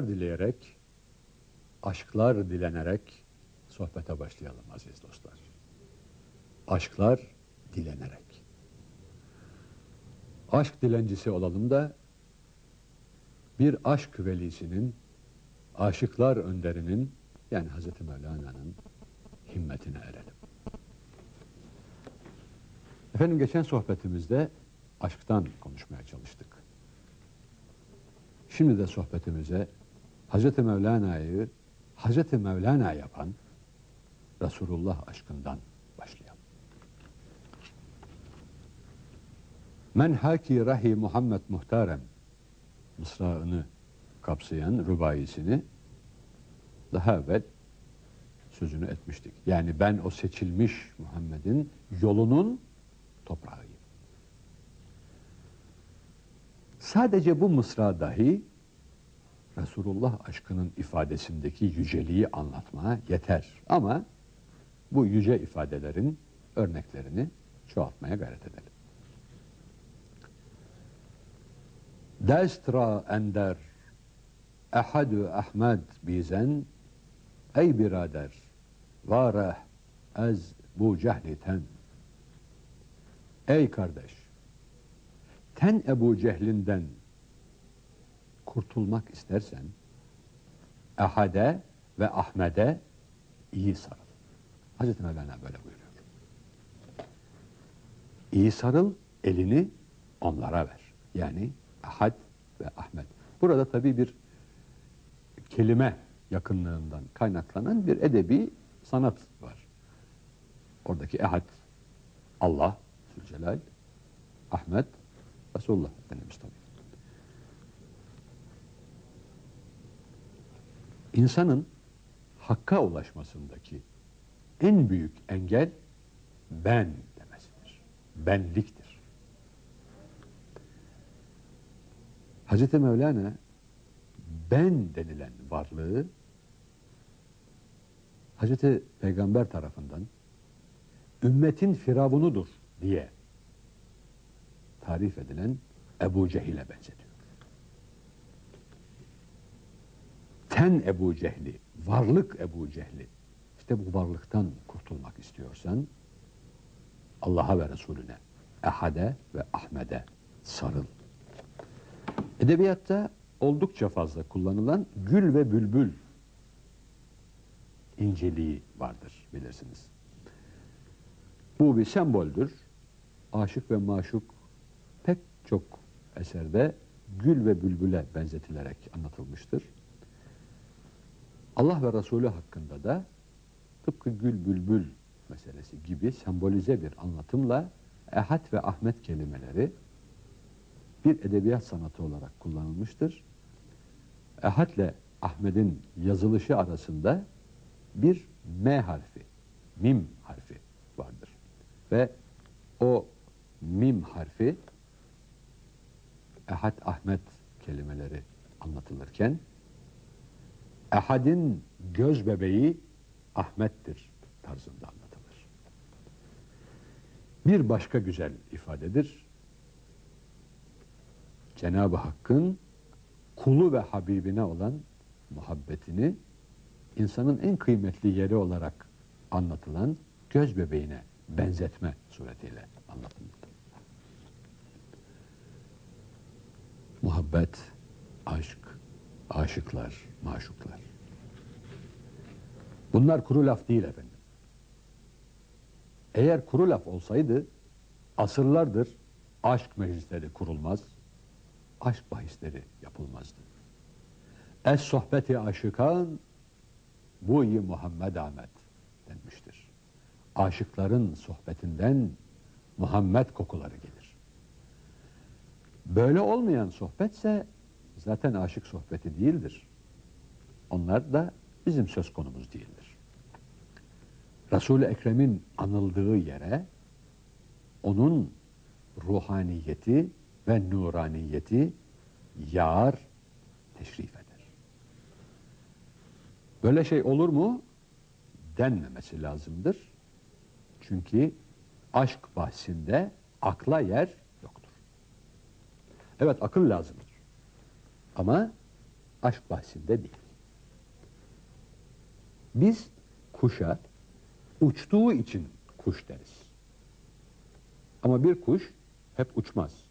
hayırlar dileyerek, aşklar dilenerek sohbete başlayalım aziz dostlar. Aşklar dilenerek. Aşk dilencisi olalım da bir aşk velisinin, aşıklar önderinin yani Hazreti Mevlana'nın himmetine erelim. Efendim geçen sohbetimizde aşktan konuşmaya çalıştık. Şimdi de sohbetimize Hazreti Mevlana'yı Hazreti Mevlana yapan Resulullah aşkından başlayalım. Men haki rahi Muhammed muhtarem mısrağını kapsayan rubayisini daha evvel sözünü etmiştik. Yani ben o seçilmiş Muhammed'in yolunun toprağıyım. Sadece bu mısra dahi Resulullah aşkının ifadesindeki yüceliği anlatmaya yeter. Ama bu yüce ifadelerin örneklerini çoğaltmaya gayret edelim. Destra ender ehadü Ahmed bizen ey birader vareh ez bu cehliten ey kardeş ten Ebu Cehlinden kurtulmak istersen Ehad'e ve Ahmet'e iyi sarıl. Hazreti Mevlana böyle buyuruyor. İyi sarıl, elini onlara ver. Yani Ahad ve Ahmet. Burada tabii bir kelime yakınlığından kaynaklanan bir edebi sanat var. Oradaki Ehad, Allah, Zülcelal, Ahmet, Resulullah Efendimiz tabii. İnsanın hakka ulaşmasındaki en büyük engel ben demesidir. Benliktir. Hazreti Mevlana ben denilen varlığı Hazreti Peygamber tarafından ümmetin firavunudur diye tarif edilen Ebu Cehil'e benzetiyor. Ten Ebu Cehli, varlık Ebu Cehli. İşte bu varlıktan kurtulmak istiyorsan Allah'a ve Resulüne, Ehad'e ve Ahmet'e sarıl. Edebiyatta oldukça fazla kullanılan gül ve bülbül inceliği vardır bilirsiniz. Bu bir semboldür. Aşık ve maşuk pek çok eserde gül ve bülbüle benzetilerek anlatılmıştır. Allah ve Resulü hakkında da tıpkı gül bülbül meselesi gibi sembolize bir anlatımla Ehad ve Ahmet kelimeleri bir edebiyat sanatı olarak kullanılmıştır. Ehad ile Ahmet'in yazılışı arasında bir M harfi, mim harfi vardır. Ve o mim harfi Ehad Ahmet kelimeleri anlatılırken Ehad'in göz bebeği Ahmet'tir tarzında anlatılır. Bir başka güzel ifadedir. Cenab-ı Hakk'ın kulu ve Habibine olan muhabbetini insanın en kıymetli yeri olarak anlatılan göz bebeğine benzetme suretiyle anlatılmaktadır. Muhabbet, aşk, aşıklar, maşuklar. Bunlar kuru laf değil efendim. Eğer kuru laf olsaydı asırlardır aşk meclisleri kurulmaz, aşk bahisleri yapılmazdı. Es sohbeti aşıkan bu-i Muhammed Ahmet denmiştir. Aşıkların sohbetinden Muhammed kokuları gelir. Böyle olmayan sohbetse zaten aşık sohbeti değildir. Onlar da bizim söz konumuz değildir. Resul-i Ekrem'in anıldığı yere onun ruhaniyeti ve nuraniyeti yağar, teşrif eder. Böyle şey olur mu? Denmemesi lazımdır. Çünkü aşk bahsinde akla yer yoktur. Evet akıl lazımdır. Ama aşk bahsinde değil. Biz kuşa uçtuğu için kuş deriz. Ama bir kuş hep uçmaz.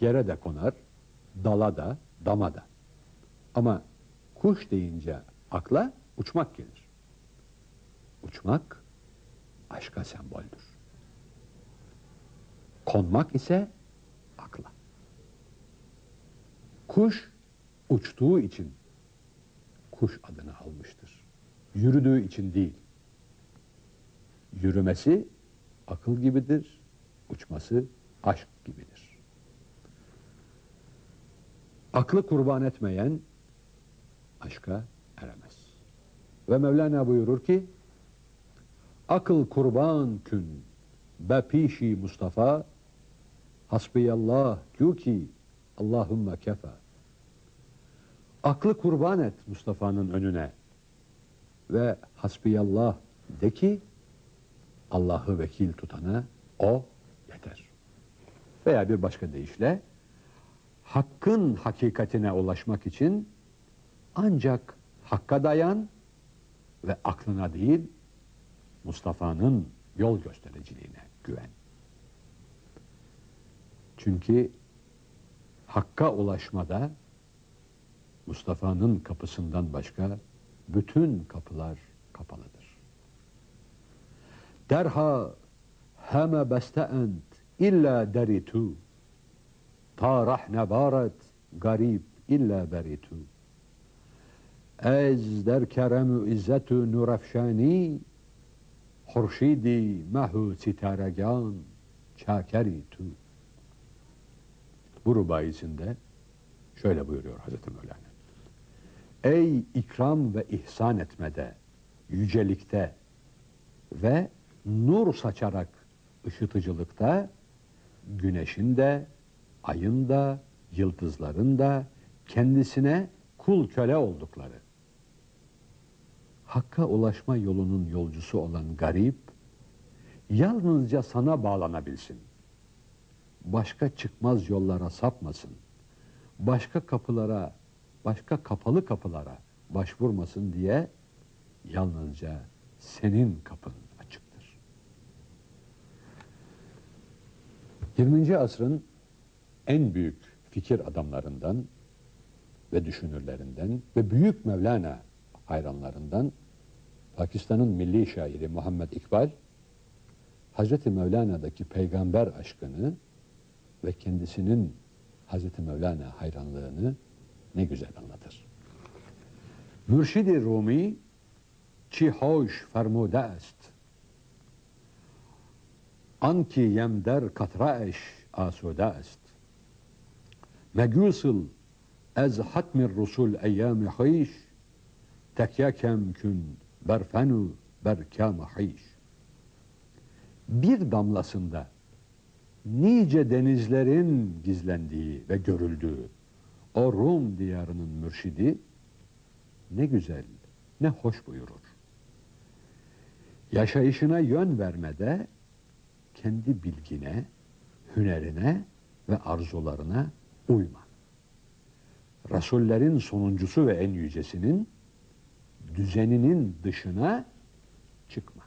Yere de konar, dala da, dama da. Ama kuş deyince akla uçmak gelir. Uçmak aşka semboldür. Konmak ise akla. Kuş uçtuğu için kuş adını almıştır. Yürüdüğü için değil. Yürümesi akıl gibidir, uçması aşk gibidir. Aklı kurban etmeyen aşka eremez. Ve Mevlana buyurur ki, akıl kurban kün be pişi Mustafa hasbiyallah ki Allahümme kefa. Aklı kurban et Mustafa'nın önüne ve hasbiyallah de ki Allah'ı vekil tutana o yeter. Veya bir başka deyişle hakkın hakikatine ulaşmak için ancak hakka dayan ve aklına değil Mustafa'nın yol göstericiliğine güven. Çünkü hakka ulaşmada Mustafa'nın kapısından başka bütün kapılar kapalıdır. Derha heme beste ent illa deritu tarah nebaret garib illa beritu ez der keremü izzetü nurefşani hurşidi mehu sitaregan çakeri tu bu rubayisinde şöyle buyuruyor Hazreti Mevlana Ey ikram ve ihsan etmede, yücelikte ve nur saçarak ışıtıcılıkta güneşin de, ayın da, yıldızların da kendisine kul köle oldukları. Hakka ulaşma yolunun yolcusu olan garip, yalnızca sana bağlanabilsin. Başka çıkmaz yollara sapmasın. Başka kapılara başka kapalı kapılara başvurmasın diye yalnızca senin kapın açıktır. 20. asrın en büyük fikir adamlarından ve düşünürlerinden ve büyük Mevlana hayranlarından Pakistan'ın milli şairi Muhammed İkbal Hazreti Mevlana'daki peygamber aşkını ve kendisinin Hazreti Mevlana hayranlığını ne güzel anlatır. Mürşidi Rumi çi hoş fermude est. Anki yemder katraeş asude est. Megusıl ez hatmir rusul eyyami hiş tekyakem kün berfenu berkâme hiş. Bir damlasında nice denizlerin gizlendiği ve görüldüğü o Rum diyarının mürşidi ne güzel, ne hoş buyurur. Yaşayışına yön vermede kendi bilgine, hünerine ve arzularına uyma. Rasullerin sonuncusu ve en yücesinin düzeninin dışına çıkma.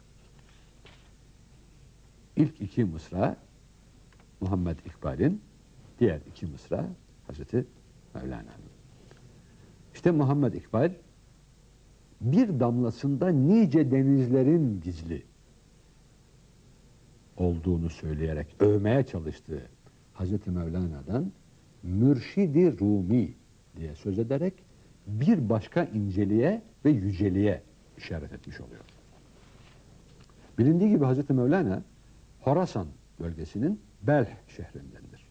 İlk iki mısra Muhammed İkbal'in, diğer iki mısra Hazreti Mevlana'nın. İşte Muhammed İkbal bir damlasında nice denizlerin gizli olduğunu söyleyerek övmeye çalıştığı Hazreti Mevlana'dan mürşidi Rumi diye söz ederek bir başka inceliğe ve yüceliğe işaret etmiş oluyor. Bilindiği gibi Hazreti Mevlana Horasan bölgesinin Belh şehrindendir.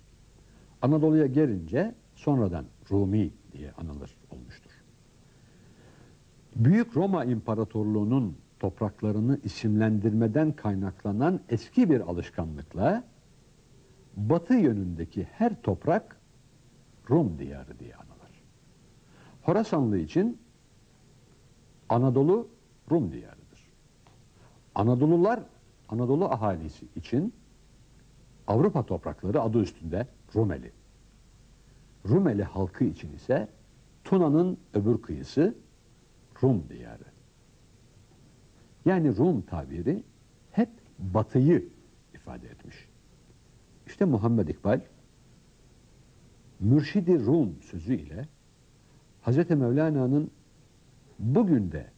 Anadolu'ya gelince sonradan Rumi diye anılır olmuştur. Büyük Roma İmparatorluğu'nun topraklarını isimlendirmeden kaynaklanan eski bir alışkanlıkla batı yönündeki her toprak Rum diyarı diye anılır. Horasanlı için Anadolu Rum diyarıdır. Anadolular, Anadolu ahalisi için Avrupa toprakları adı üstünde Rumeli. Rumeli halkı için ise Tuna'nın öbür kıyısı Rum diyarı. Yani Rum tabiri hep batıyı ifade etmiş. İşte Muhammed İkbal Mürşidi Rum sözü ile Hz. Mevlana'nın bugün de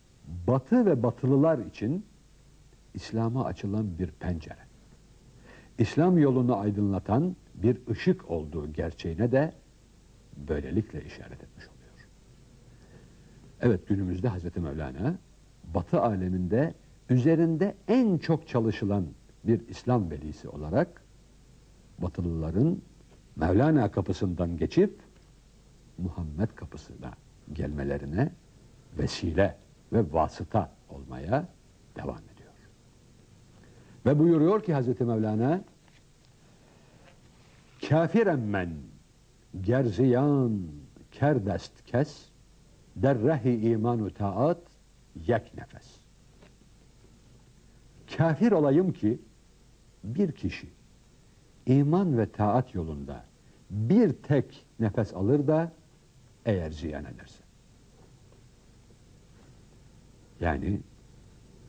batı ve batılılar için İslam'a açılan bir pencere. İslam yolunu aydınlatan bir ışık olduğu gerçeğine de böylelikle işaret etmiş oluyor. Evet günümüzde Hz. Mevlana Batı aleminde üzerinde en çok çalışılan bir İslam velisi olarak Batılıların Mevlana kapısından geçip Muhammed kapısına gelmelerine vesile ve vasıta olmaya devam ediyor. Ve buyuruyor ki Hazreti Mevlana Kafiren men gerziyan kerdest kes derrehi imanu taat yek nefes. Kafir olayım ki bir kişi iman ve taat yolunda bir tek nefes alır da eğer ziyan ederse. Yani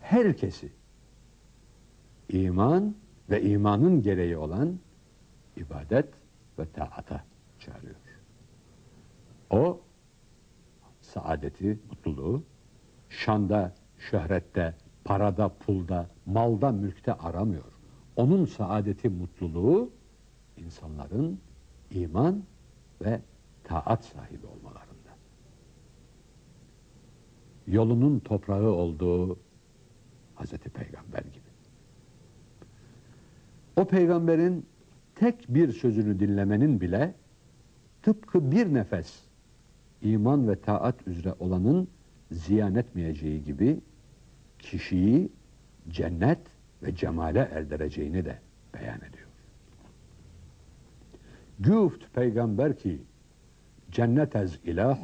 herkesi iman ve imanın gereği olan ibadet ve taata çağırıyor. O saadeti, mutluluğu şanda, şöhrette, parada, pulda, malda, mülkte aramıyor. Onun saadeti, mutluluğu insanların iman ve taat sahibi olmalarında. Yolunun toprağı olduğu Hazreti Peygamber gibi. O peygamberin tek bir sözünü dinlemenin bile tıpkı bir nefes iman ve taat üzere olanın ziyan etmeyeceği gibi kişiyi cennet ve cemale erdireceğini de beyan ediyor. Güft peygamber ki cennet ez ilah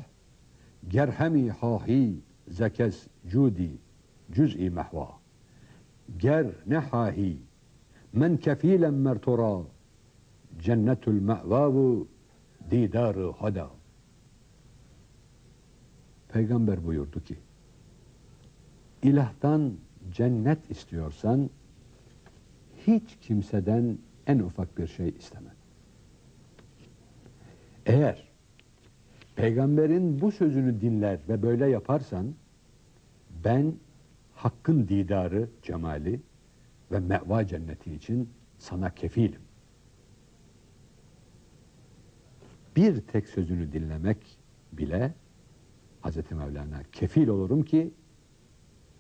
gerhemi hahi zekez cudi cüz'i mehva ger nehahi men kefilen mertura cennetül me'vavu didarı hada Peygamber buyurdu ki ilahtan cennet istiyorsan hiç kimseden en ufak bir şey isteme. Eğer peygamberin bu sözünü dinler ve böyle yaparsan ben hakkın didarı, cemali ve meva cenneti için sana kefilim. Bir tek sözünü dinlemek bile Hazreti Mevlana kefil olurum ki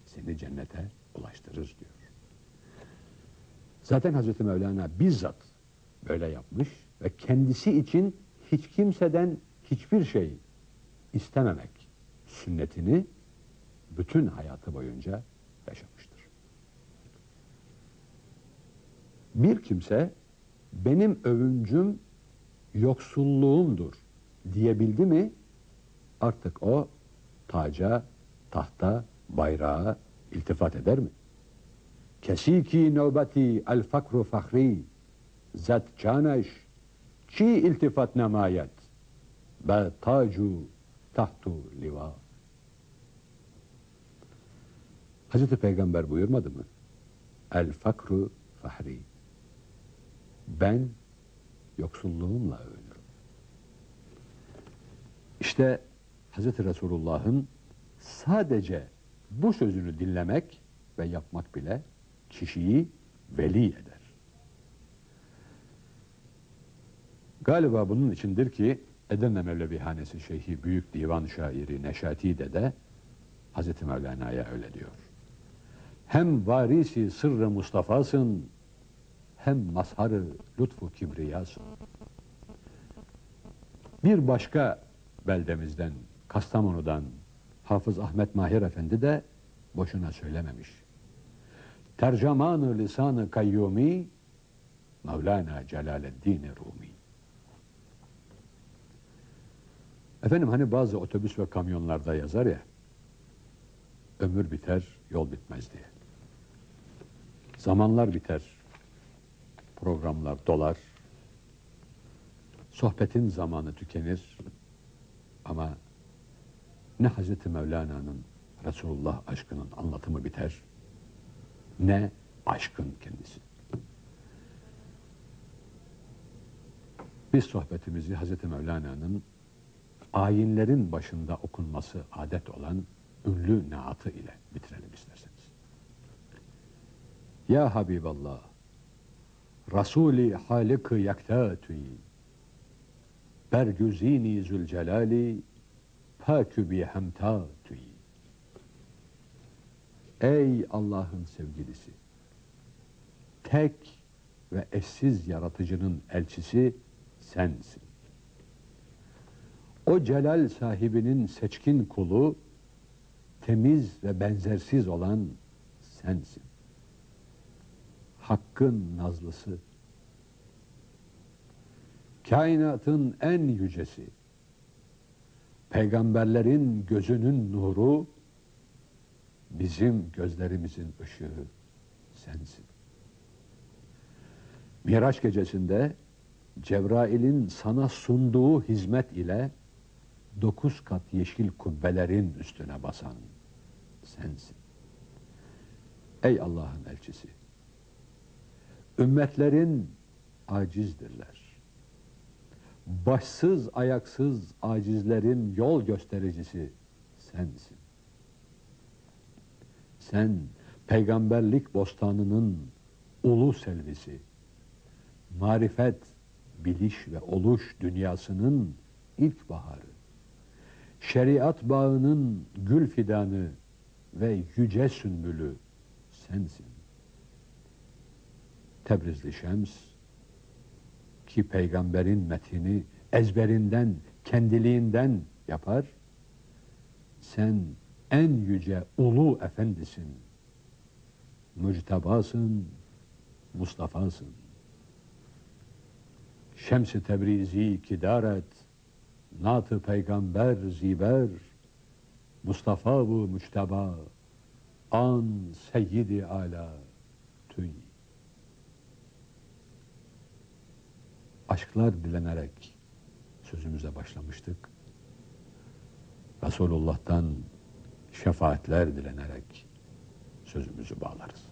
seni cennete ulaştırır diyor. Zaten Hazreti Mevlana bizzat böyle yapmış ve kendisi için hiç kimseden hiçbir şey istememek sünnetini bütün hayatı boyunca yaşamıştır. Bir kimse benim övüncüm yoksulluğumdur diyebildi mi artık o taca, tahta, bayrağa iltifat eder mi? Kesiki nöbeti el fakru fahri zat caneş çi iltifat nemayet be tacu tahtu liva Hazreti Peygamber buyurmadı mı? El fakru fahri ben yoksulluğumla övünürüm. İşte Hazreti Resulullah'ın sadece bu sözünü dinlemek ve yapmak bile kişiyi veli eder. Galiba bunun içindir ki Edirne Mevlevihanesi Şeyhi Büyük Divan Şairi Neşati de Hazreti Mevlana'ya öyle diyor. Hem varisi sırrı Mustafa'sın hem mazharı lütfu kibriyasın. Bir başka beldemizden, Kastamonu'dan Hafız Ahmet Mahir Efendi de boşuna söylememiş. Tercümanı lisanı kayyumi Mevlana Celaleddin Rumi. Efendim hani bazı otobüs ve kamyonlarda yazar ya ömür biter, yol bitmez diye. Zamanlar biter, programlar dolar, sohbetin zamanı tükenir ama ne Hazreti Mevlana'nın Resulullah aşkının anlatımı biter, ne aşkın kendisi. Biz sohbetimizi Hazreti Mevlana'nın ayinlerin başında okunması adet olan ünlü naatı ile bitirelim isterseniz. Ya Habiballah, Rasuli zülcelali, pakü bi hemtatüy. Ey Allah'ın sevgilisi, tek ve eşsiz yaratıcının elçisi sensin. O celal sahibinin seçkin kulu, temiz ve benzersiz olan sensin. Hakkın nazlısı, kainatın en yücesi, peygamberlerin gözünün nuru, bizim gözlerimizin ışığı sensin. Miraç gecesinde Cebrail'in sana sunduğu hizmet ile dokuz kat yeşil kubbelerin üstüne basan sensin. Ey Allah'ın elçisi, ümmetlerin acizdirler. Başsız ayaksız acizlerin yol göstericisi sensin. Sen peygamberlik bostanının ulu selvisi, marifet, biliş ve oluş dünyasının ilk baharı, şeriat bağının gül fidanı ve yüce sümbülü sensin. Tebrizli Şems ki peygamberin metini ezberinden, kendiliğinden yapar. Sen en yüce ulu efendisin. Müctebasın, Mustafa'sın. Şems-i Tebrizi kidaret, Nat-ı peygamber ziber, Mustafa bu müçteba, an seyyidi ala tüy. Aşklar dilenerek sözümüze başlamıştık. Resulullah'tan şefaatler dilenerek sözümüzü bağlarız.